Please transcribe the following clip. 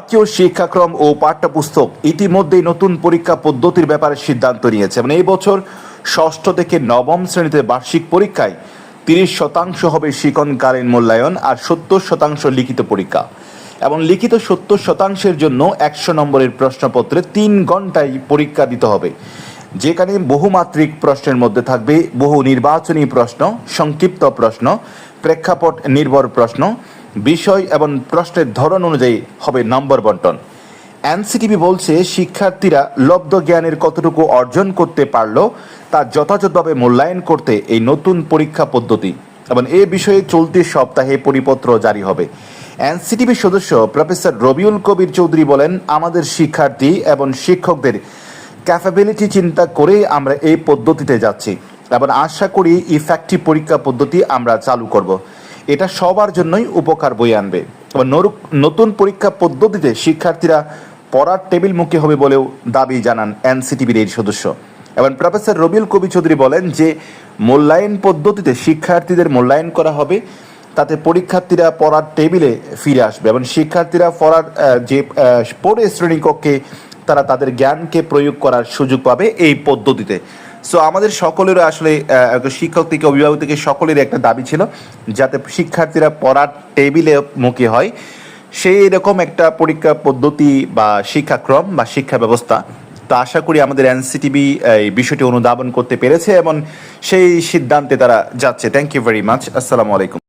জাতীয় শিক্ষাক্রম ও পাঠ্যপুস্তক ইতিমধ্যেই নতুন পরীক্ষা পদ্ধতির ব্যাপারে সিদ্ধান্ত নিয়েছে। মানে এই বছর ষষ্ঠ থেকে নবম শ্রেণীতে বার্ষিক পরীক্ষায় তিরিশ শতাংশ হবে শিকনকালীন মূল্যায়ন আর সত্তর শতাংশ লিখিত পরীক্ষা। এবং লিখিত সত্তর শতাংশের জন্য একশো নম্বরের প্রশ্নপত্রে তিন ঘন্টায় পরীক্ষা দিতে হবে। যেখানে বহুমাত্রিক প্রশ্নের মধ্যে থাকবে বহু নির্বাচনী প্রশ্ন, সংক্ষিপ্ত প্রশ্ন, প্রেক্ষাপট নির্ভর প্রশ্ন বিষয় এবং প্রশ্নের ধরন অনুযায়ী হবে নম্বর বন্টন। এনসিটিভি বলছে, শিক্ষার্থীরা লব্ধ জ্ঞানের কতটুকু অর্জন করতে পারল তা যথাযথভাবে মূল্যায়ন করতে এই নতুন পরীক্ষা পদ্ধতি এবং এ বিষয়ে চলতি সপ্তাহে পরিপত্র জারি হবে। এনসিটিভির সদস্য প্রফেসর রবিউল কবির চৌধুরী বলেন, আমাদের শিক্ষার্থী এবং শিক্ষকদের ক্যাপাবিলিটি চিন্তা করেই আমরা এই পদ্ধতিতে যাচ্ছি এবং আশা করি ইফেক্টিভ পরীক্ষা পদ্ধতি আমরা চালু করব। এটা সবার জন্যই উপকার বয়ে আনবে। এবং নতুন পরীক্ষা পদ্ধতিতে শিক্ষার্থীরা পড়ার টেবিল টেবিলমুখী হবে বলেও দাবি জানান এনসিটিভির এই সদস্য। এবং প্রফেসর রবিউল কবি চৌধুরী বলেন যে, মূল্যায়ন পদ্ধতিতে শিক্ষার্থীদের মূল্যায়ন করা হবে, তাতে পরীক্ষার্থীরা পড়ার টেবিলে ফিরে আসবে এবং শিক্ষার্থীরা পড়ার যে পড়ে শ্রেণীকক্ষে তারা তাদের জ্ঞানকে প্রয়োগ করার সুযোগ পাবে এই পদ্ধতিতে। সো আমাদের সকলেরও আসলে শিক্ষক থেকে অভিভাবক থেকে সকলের একটা দাবি ছিল যাতে শিক্ষার্থীরা পড়ার টেবিলে মুখী হয়। সেই এরকম একটা পরীক্ষা পদ্ধতি বা শিক্ষাক্রম বা শিক্ষা ব্যবস্থা, তো আশা করি আমাদের এনসিটিভি এই বিষয়টি অনুধাবন করতে পেরেছে এবং সেই সিদ্ধান্তে তারা যাচ্ছে। থ্যাংক ইউ ভেরি মাচ আসসালামু আলাইকুম।